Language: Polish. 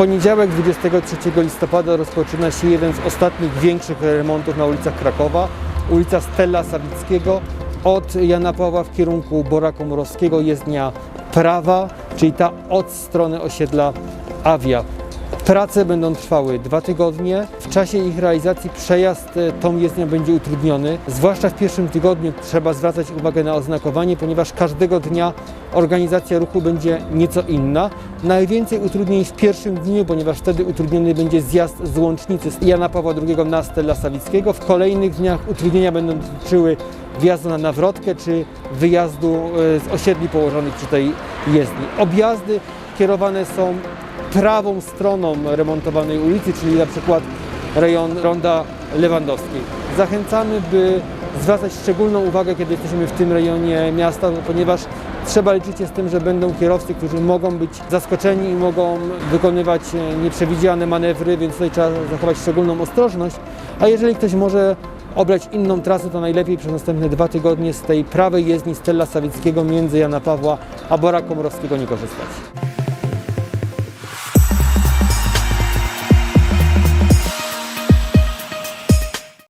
poniedziałek 23 listopada rozpoczyna się jeden z ostatnich większych remontów na ulicach Krakowa. Ulica Stella Sawickiego od Jana Pawła w kierunku Bora Komorowskiego jezdnia prawa, czyli ta od strony osiedla Awia. Prace będą trwały dwa tygodnie. W czasie ich realizacji przejazd e, tą jezdnią będzie utrudniony. Zwłaszcza w pierwszym tygodniu trzeba zwracać uwagę na oznakowanie, ponieważ każdego dnia organizacja ruchu będzie nieco inna. Najwięcej utrudnień w pierwszym dniu, ponieważ wtedy utrudniony będzie zjazd z łącznicy z Jana Pawła II na Stella Sawickiego. W kolejnych dniach utrudnienia będą dotyczyły wjazdu na nawrotkę czy wyjazdu e, z osiedli położonych przy tej jezdni. Objazdy kierowane są prawą stroną remontowanej ulicy, czyli na przykład rejon Ronda Lewandowskiej. Zachęcamy, by zwracać szczególną uwagę, kiedy jesteśmy w tym rejonie miasta, ponieważ trzeba liczyć się z tym, że będą kierowcy, którzy mogą być zaskoczeni i mogą wykonywać e, nieprzewidziane manewry, więc tutaj trzeba zachować szczególną ostrożność. A jeżeli ktoś może obrać inną trasę, to najlepiej przez następne dwa tygodnie z tej prawej jezdni Stella Sawickiego między Jana Pawła a Bora Komorowskiego nie korzystać.